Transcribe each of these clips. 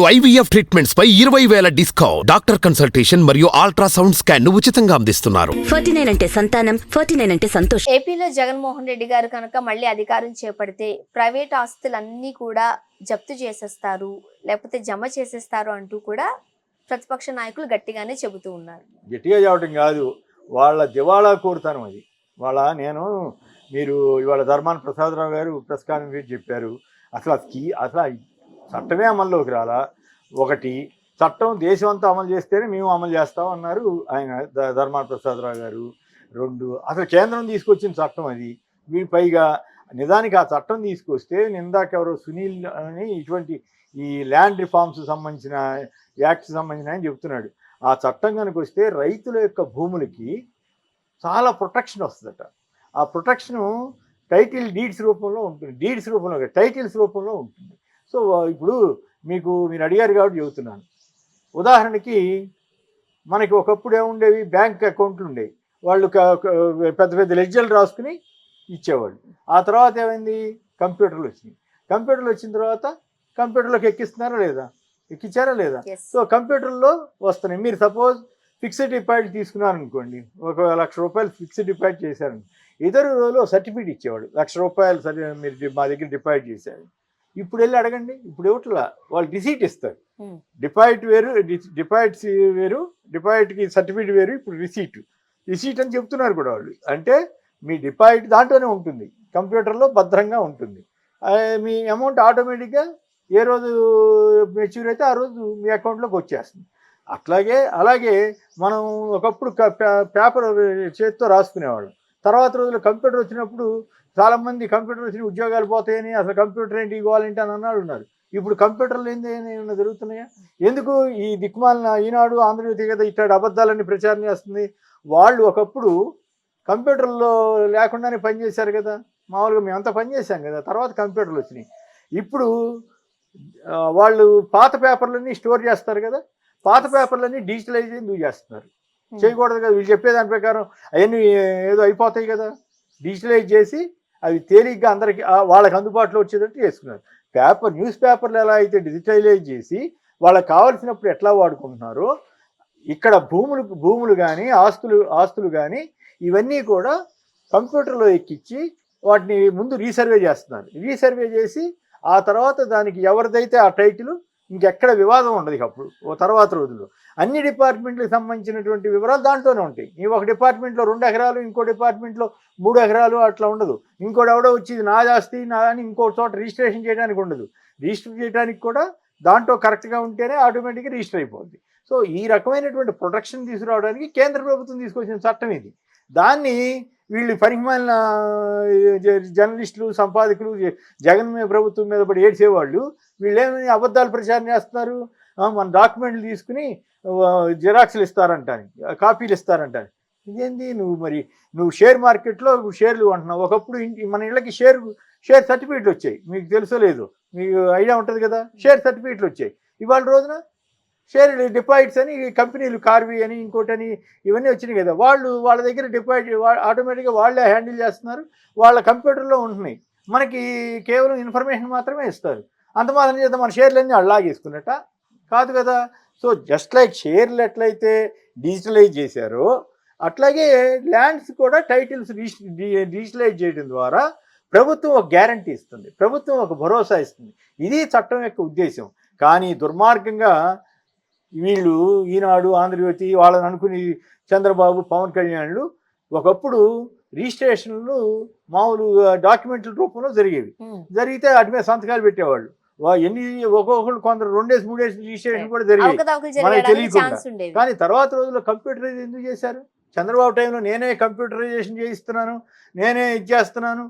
IVF treatments పై ఇరవై వేల డిస్కౌంట్. డాక్టర్ కన్సల్టేషన్ మరియు అల్ట్రాసౌండ్ స్కాన్ను ఉచితంగా అందిస్తున్నారు. ఫార్టీ నైన్ అంటే సంతానం ఫార్టీ నైన్ అంటే సంతోషం. ఏపీలో జగన్మోహన్ రెడ్డి గారు కనుక మళ్ళీ అధికారం చేపడితే ప్రైవేట్ ఆస్తులన్నీ కూడా జప్తు చేసేస్తారు లేకపోతే జమ చేసేస్తారు అంటూ కూడా ప్రతిపక్ష నాయకులు గట్టిగానే చెబుతూ ఉన్నారు. గట్టిగా చెప్పడం కాదు వాళ్ళ దివాళా కోరుతాను అది. వాళ్ళ నేను మీరు ఇవాళ ధర్మాన ప్రసాదరావు గారు ప్రెస్ కాన్ఫరెన్స్ చెప్పారు. అసలు అసలు చట్టమే అమల్లోకి రాలా. ఒకటి చట్టం దేశం అంతా అమలు చేస్తేనే మేము అమలు చేస్తాం అన్నారు ఆయన ధ- ధర్మాన ప్రసాదరావు గారు. రెండు అసలు కేంద్రం తీసుకొచ్చిన చట్టం అది. వీళ్ళు పైగా నిజానికి ఆ చట్టం తీసుకొస్తే నిందాక ఎవరో సునీల్ అని ఇటువంటి ఈ ల్యాండ్ రిఫార్మ్స్ సంబంధించిన యాక్ట్స్ సంబంధించిన అని చెప్తున్నాడు. ఆ చట్టం కనుక వస్తే రైతుల యొక్క భూములకి చాలా ప్రొటెక్షన్ వస్తుందట. ఆ ప్రొటెక్షను టైటిల్ డీడ్స్ రూపంలో ఉంటుంది. డీడ్స్ రూపంలో టైటిల్స్ రూపంలో ఉంటుంది. సో ఇప్పుడు మీకు మీరు అడిగారు కాబట్టి చెబుతున్నాను. ఉదాహరణకి మనకి ఒకప్పుడు ఏముండేవి బ్యాంక్ అకౌంట్లు ఉండేవి వాళ్ళు పెద్ద పెద్ద లెడ్జర్లు రాసుకుని ఇచ్చేవాళ్ళు. ఆ తర్వాత ఏమైంది? కంప్యూటర్లు వచ్చినాయి. కంప్యూటర్లు వచ్చిన తర్వాత కంప్యూటర్లోకి ఎక్కిస్తున్నారా లేదా? ఎక్కించారా లేదా? సో కంప్యూటర్లో వస్తున్నాయి. మీరు సపోజ్ ఫిక్స్డ్ డిపాజిట్ తీసుకున్నారనుకోండి ఒక లక్ష రూపాయలు ఫిక్స్డ్ డిపాజిట్ చేశారు ఇతరు రోజులో సర్టిఫికేట్ ఇచ్చేవాడు లక్ష రూపాయలు సరి మీరు మా దగ్గర డిపాజిట్ చేశారు. ఇప్పుడు వెళ్ళి అడగండి. ఇప్పుడు ఇవ్వట్లా వాళ్ళు రిసీట్ ఇస్తారు. డిపాజిట్ వేరు డిపాజిట్స్ వేరు డిపాజిట్కి సర్టిఫికేట్ వేరు ఇప్పుడు రిసీట్ రిసీట్ అని చెప్తున్నారు కూడా వాళ్ళు. అంటే మీ డిపాజిట్ దాంట్లోనే ఉంటుంది. కంప్యూటర్లో భద్రంగా ఉంటుంది. మీ అమౌంట్ ఆటోమేటిక్గా ఏ రోజు మెచ్యూర్ అయితే ఆ రోజు మీ అకౌంట్లోకి వచ్చేస్తుంది. అట్లాగే అలాగే మనం ఒకప్పుడు పేపర్ చేతితో రాసుకునేవాళ్ళం. తర్వాత రోజుల్లో కంప్యూటర్ వచ్చినప్పుడు చాలామంది కంప్యూటర్ వచ్చిన ఉద్యోగాలు పోతాయని అసలు కంప్యూటర్ ఏంటి ఇవ్వాలంటే అని అన్నాడు ఉన్నారు. ఇప్పుడు కంప్యూటర్లు ఏంది ఏమైనా జరుగుతున్నాయా? ఎందుకు ఈ దిక్మాలిన ఈనాడు ఆంధ్రజ్యోతి కదా ఇట్లాంటి అబద్ధాలన్నీ ప్రచారం చేస్తుంది? వాళ్ళు ఒకప్పుడు కంప్యూటర్లో లేకుండానే పనిచేశారు కదా. మామూలుగా మేమంతా పనిచేసాం కదా. తర్వాత కంప్యూటర్లు వచ్చినాయి. ఇప్పుడు వాళ్ళు పాత పేపర్లన్నీ స్టోర్ చేస్తారు కదా. పాత పేపర్లన్నీ డిజిటలైజ్ ఎందుకు చేస్తున్నారు? చేయకూడదు కదా. వీళ్ళు చెప్పే దాని ప్రకారం అవన్నీ ఏదో అయిపోతాయి కదా. డిజిటలైజ్ చేసి అవి తేలిగ్గా అందరికి వాళ్ళకి అందుబాటులో వచ్చేటట్టు చేసుకున్నారు. పేపర్ న్యూస్ పేపర్లు ఎలా అయితే డిజిటలైజ్ చేసి వాళ్ళకి కావాల్సినప్పుడు ఎట్లా వాడుకుంటున్నారో ఇక్కడ భూములు భూములు కానీ ఆస్తులు ఆస్తులు కానీ ఇవన్నీ కూడా కంప్యూటర్లో ఎక్కించి వాటిని ముందు రీసర్వే చేస్తున్నారు. రీసర్వే చేసి ఆ తర్వాత దానికి ఎవరిదైతే ఆ టైటిల్ ఇంకెక్కడ వివాదం ఉండదు ఇక అప్పుడు ఓ తర్వాత రోజుల్లో. అన్ని డిపార్ట్మెంట్లకు సంబంధించినటువంటి వివరాలు దాంట్లోనే ఉంటాయి. ఈ ఒక డిపార్ట్మెంట్లో రెండు ఎకరాలు ఇంకో డిపార్ట్మెంట్లో మూడు ఎకరాలు అట్లా ఉండదు. ఇంకోటి ఎవడో వచ్చి నా జాస్తి నా అని ఇంకో చోట రిజిస్ట్రేషన్ చేయడానికి ఉండదు. రిజిస్టర్ చేయడానికి కూడా దాంట్లో కరెక్ట్గా ఉంటేనే ఆటోమేటిక్గా రిజిస్టర్ అయిపోద్ది. సో ఈ రకమైనటువంటి ప్రొటెక్షన్ తీసుకురావడానికి కేంద్ర ప్రభుత్వం తీసుకొచ్చిన చట్టం ఇది. దాన్ని వీళ్ళు పనికిమాలిన జర్నలిస్టులు సంపాదకులు జగన్ మీద ప్రభుత్వం మీద పడి ఏడ్చేవాళ్ళు వీళ్ళు ఏమైనా అబద్ధాలు ప్రచారం చేస్తున్నారు? మన డాక్యుమెంట్లు తీసుకుని జిరాక్స్లు ఇస్తారంటాను కాపీలు ఇస్తారంటాను ఇదేంది నువ్వు మరి? నువ్వు షేర్ మార్కెట్లో షేర్లు కొంటున్నావు. ఒకప్పుడు మన ఇళ్ళకి షేర్ షేర్ సర్టిఫికేట్లు వచ్చాయి. మీకు తెలుసో లేదు? మీకు ఐడియా ఉంటుంది కదా? షేర్ సర్టిఫికేట్లు వచ్చాయి. ఇవాళ రోజున షేర్ డిపాజిట్స్ అని కంపెనీలు కార్వి అని ఇంకోటని ఇవన్నీ వచ్చినాయి కదా. వాళ్ళు వాళ్ళ దగ్గర డిపాజిట్ ఆటోమేటిక్గా వాళ్ళే హ్యాండిల్ చేస్తున్నారు. వాళ్ళ కంప్యూటర్లో ఉంటున్నాయి. మనకి కేవలం ఇన్ఫర్మేషన్ మాత్రమే ఇస్తారు. అంత మాత్రం చేత మన షేర్లన్నీ అల్లాగేసుకున్నట్ట కాదు కదా. సో జస్ట్ లైక్ షేర్లు ఎట్లయితే డిజిటలైజ్ చేశారో అట్లాగే ల్యాండ్స్ కూడా టైటిల్స్ డిజిటలైజ్ చేయడం ద్వారా ప్రభుత్వం ఒక గ్యారంటీ ఇస్తుంది. ప్రభుత్వం ఒక భరోసా ఇస్తుంది. ఇది చట్టం యొక్క ఉద్దేశం. కానీ దుర్మార్గంగా వీళ్ళు ఈనాడు ఆంధ్రజ్యోతి వాళ్ళని అనుకుని చంద్రబాబు పవన్ కళ్యాణ్లు ఒకప్పుడు రిజిస్ట్రేషన్లు మామూలు డాక్యుమెంట్ల రూపంలో జరిగేవి. జరిగితే వాటి మీద సంతకాలు పెట్టేవాళ్ళు. ఎన్ని ఒక్కొక్కరు కొందరు రెండేసి మూడేసి రిజిస్ట్రేషన్ కూడా అవకతవకలు మనకి తెలియకుండా. కానీ తర్వాత రోజుల్లో కంప్యూటరైజ్ ఎందుకు చేశారు? చంద్రబాబు టైంలో నేనే కంప్యూటరైజేషన్ చేయిస్తున్నాను నేనే ఇది చేస్తున్నాను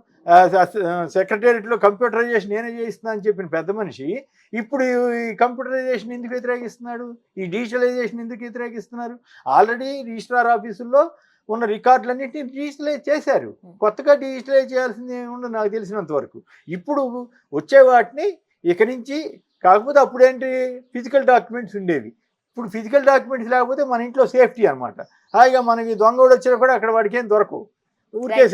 సెక్రటేరియట్లో కంప్యూటరైజేషన్ నేనే చేయిస్తున్నాను అని చెప్పిన పెద్ద మనిషి ఇప్పుడు ఈ కంప్యూటరైజేషన్ ఎందుకు వ్యతిరేకిస్తున్నాడు? ఈ డిజిటలైజేషన్ ఎందుకు వ్యతిరేకిస్తున్నారు? ఆల్రెడీ రిజిస్ట్రార్ ఆఫీసుల్లో ఉన్న రికార్డులన్నింటినీ డిజిటలైజ్ చేశారు. కొత్తగా డిజిటలైజ్ చేయాల్సింది ఏమి ఉండదు నాకు తెలిసినంత వరకు. ఇప్పుడు వచ్చే వాటిని ఇక నుంచి కాకపోతే అప్పుడేంటి? ఫిజికల్ డాక్యుమెంట్స్ ఉండేవి. ఇప్పుడు ఫిజికల్ డాక్యుమెంట్స్ లేకపోతే మన ఇంట్లో సేఫ్టీ అనమాట హాయిగా మనకి దొంగోడు వచ్చినా కూడా అక్కడ వాడికి ఏం దొరకవు. ఊరికే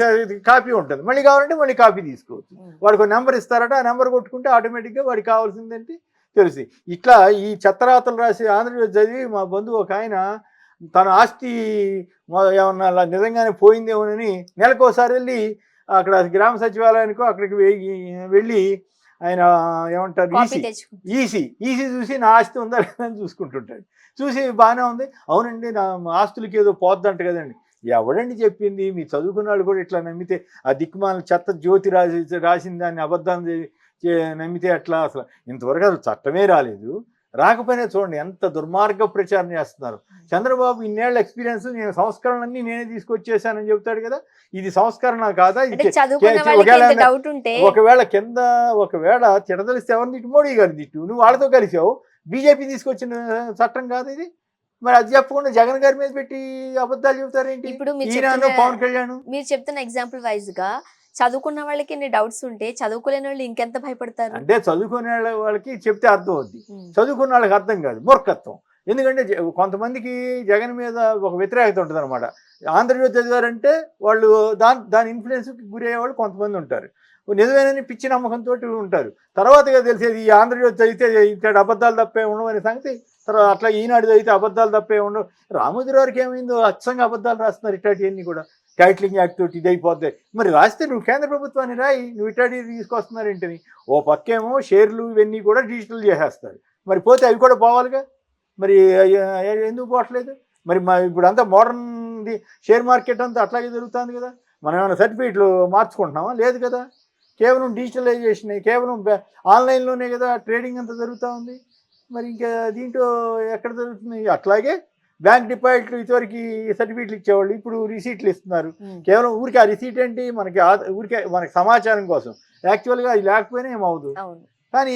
కాపీ ఉంటుంది. మళ్ళీ కావాలంటే మళ్ళీ కాపీ తీసుకోవచ్చు. ఉమ్. వాడికి నెంబర్ ఇస్తారట ఆ నెంబర్ కొట్టుకుంటే ఆటోమేటిక్గా వాడికి కావాల్సింది ఏంటి? తెలుసు. ఇట్లా ఈ చెత్తరాతలు రాసి ఆంధ్రజ్యోతి చదివి మా బంధువు ఒక ఆయన తన ఆస్తి ఏమన్నా అలా నిజంగానే పోయిందేమోనని నెలకోసారి వెళ్ళి అక్కడ గ్రామ సచివాలయానికో అక్కడికి వెళ్ళి ఆయన ఏమంటారు? ఈసీ. ఈసీ. ఈసీ చూసి నా ఆస్తి ఉందా లేదా అని చూసుకుంటుంటాడు. చూసి బాగానే ఉంది. అవునండి నా ఆస్తులకి ఏదో పోద్దంట కదండి. ఎవడండి చెప్పింది? మీ చదువుకున్న వాళ్ళు కూడా ఇట్లా నమ్మితే ఆ దిక్కుమాల చెత్త జ్యోతి రాసి రాసిన దాన్ని అబద్ధం చే- చే- నమ్మితే అట్లా అసలు? ఇంతవరకు అసలు చట్టమే రాలేదు. రాకపోయినా చూడండి ఎంత దుర్మార్గ ప్రచారం చేస్తున్నారు. చంద్రబాబు ఇన్నేళ్ళ ఎక్స్పీరియన్స్ నేను సంస్కరణలన్నీ నేనే తీసుకొచ్చేసానని చెబుతాడు కదా. ఇది సంస్కరణ కాదా? ఒకవేళ కింద ఒకవేళ తిడదలిస్తే ఎవరిని తిట్టు మోడీ గారిని తిట్టు నువ్వు వాళ్ళతో కలిసావు. బీజేపీ తీసుకొచ్చిన చట్టం కాదు ఇది. మరి అది చెప్పకుండా జగన్ గారి మీద పెట్టి అబద్ధాలు చెబుతారేంటి? ఇప్పుడు పవన్ కళ్యాణ్? మీరు చెప్తున్న ఎగ్జాంపుల్ వైజ్గా చదువుకున్న వాళ్ళకి ఇన్ని డౌట్స్ ఉంటే చదువుకోలేని వాళ్ళు ఇంకెంత భయపడతారు? అంటే చదువుకునే వాళ్ళ- వాళ్ళకి చెప్తే అర్థం అవుద్ది. చదువుకున్న వాళ్ళకి అర్థం కాదు. మూర్ఖత్వం. ఎందుకంటే కొంతమందికి జగన్ మీద ఒక వ్యతిరేకత ఉంటుంది అనమాట ఆంధ్రజ్యోతి చదివారంటే వాళ్ళు దాని దాని ఇన్ఫ్లుయెన్స్కి గురయ్యేవాళ్ళు కొంతమంది ఉంటారు. నిజమేనని పిచ్చి నమ్మకంతో ఉంటారు. తర్వాతగా తెలిసేది ఈ ఆంధ్రజ్యోతి చదివితే ఇతడు అబద్ధాలు తప్పే ఉండవు అనే సంగతి. తర్వాత అట్లా ఈనాడు చదివితే అబద్ధాలు తప్పే ఉండవు. రామోజీరావుకి ఏమైందో అచ్చంగా అబద్ధాలు రాస్తున్నారు ఇట్లాంటివన్నీ కూడా. టైటిలింగ్ యాక్ట్ తోటి మరి రాస్తే నువ్వు కేంద్ర ప్రభుత్వాన్ని రాయి నువ్వు ఇట్లాంటి తీసుకొస్తున్నారేంటిని? ఓ పక్కేమో షేర్లు ఇవన్నీ కూడా డిజిటల్ చేసేస్తారు. మరి పోతే అవి కూడా పోవాలిగా? మరి ఎందుకు పోవట్లేదు? మరి మా ఇప్పుడు అంతా మోడర్న్ షేర్ మార్కెట్ అంతా అట్లాగే జరుగుతుంది కదా? మనం ఏమైనా సర్టిఫికేట్లు మార్చుకుంటున్నామా? లేదు కదా? కేవలం డిజిటలైజేషన్ కేవలం ఆన్లైన్లోనే కదా ట్రేడింగ్ అంతా జరుగుతూ ఉంది. మరి ఇంకా దీంట్లో ఎక్కడ జరుగుతుంది? అట్లాగే బ్యాంక్ డిపాజిట్లు ఇదివరకు సర్టిఫికేట్లు ఇచ్చేవాళ్ళు ఇప్పుడు రిసీట్లు ఇస్తున్నారు. కేవలం ఊరికి ఆ రిసీట్ ఏంటి? మనకి ఊరికే మనకి సమాచారం కోసం. యాక్చువల్గా అది లేకపోయినా ఏమవుదు అవును. కానీ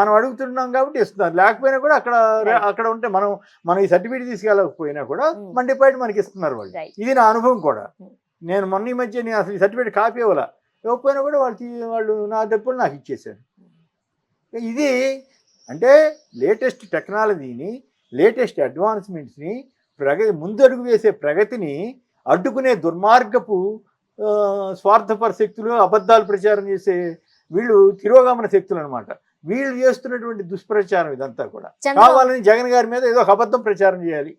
మనం అడుగుతున్నాం కాబట్టి ఇస్తున్నారు. లేకపోయినా కూడా అక్కడ. అక్కడ ఉంటే మనం మనం ఈ సర్టిఫికేట్ తీసుకెళ్ళకపోయినా కూడా. మన డిపాజిట్ మనకి ఇస్తున్నారు వాళ్ళు. ఇది నా అనుభవం కూడా. నేను మొన్న ఈ మధ్య నేను అసలు ఈ సర్టిఫికేట్ కాపీ ఇవ్వాల ఇవ్వకపోయినా కూడా వాళ్ళు వాళ్ళు నా డబ్బులు నాకు ఇచ్చేసారు ఇది అంటే లేటెస్ట్ టెక్నాలజీని లేటెస్ట్ అడ్వాన్స్మెంట్స్ని ప్రగతి ముందడుగు వేసే ప్రగతిని అడ్డుకునే దుర్మార్గపు స్వార్థపర శక్తులు అబద్ధాలు ప్రచారం చేసే వీళ్ళు తిరోగమన శక్తులు అనమాట వీళ్ళు చేస్తున్నటువంటి దుష్ప్రచారం ఇదంతా కూడా. కావాలని జగన్ గారి మీద ఏదో ఒక అబద్ధం ప్రచారం చేయాలి.